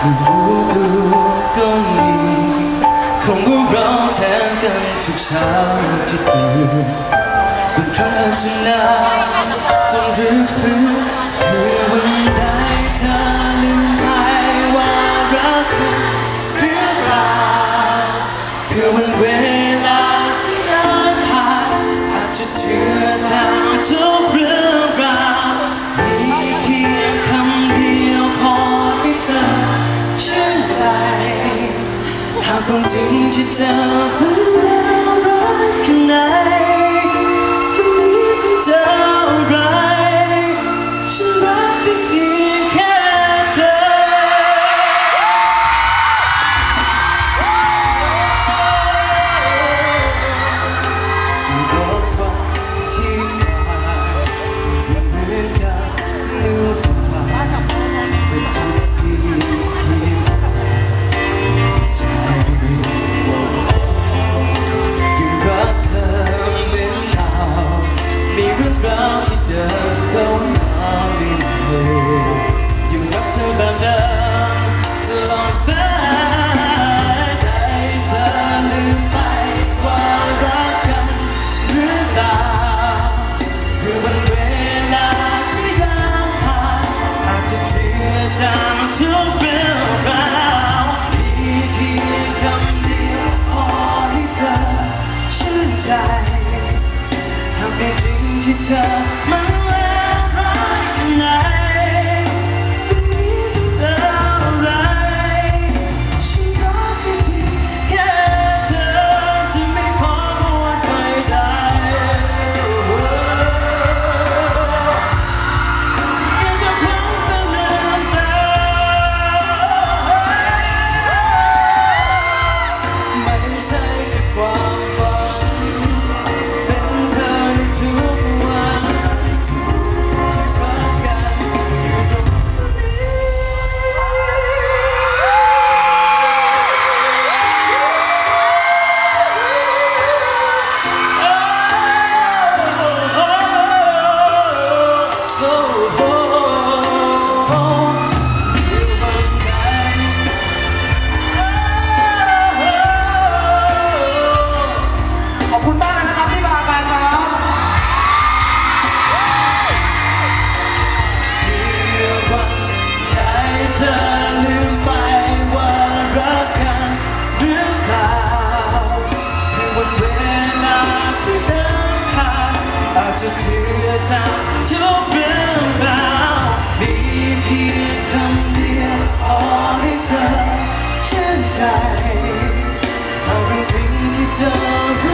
ไม่รู้ตัวก็มีคงว่าเราแทนกันทุกเช้าที่ตื่นบางครั้งอาจจะนานต้องรื้อฟื้น คงถึงที่เธอพันแล้ว ใจทำให้ถึงที่เธอมันะเชื่อทำทุกเรื่องราวมีเพียงคำเดียวพอให้เธอเชื่อใจเอาเรื่องจงที่เธอรู้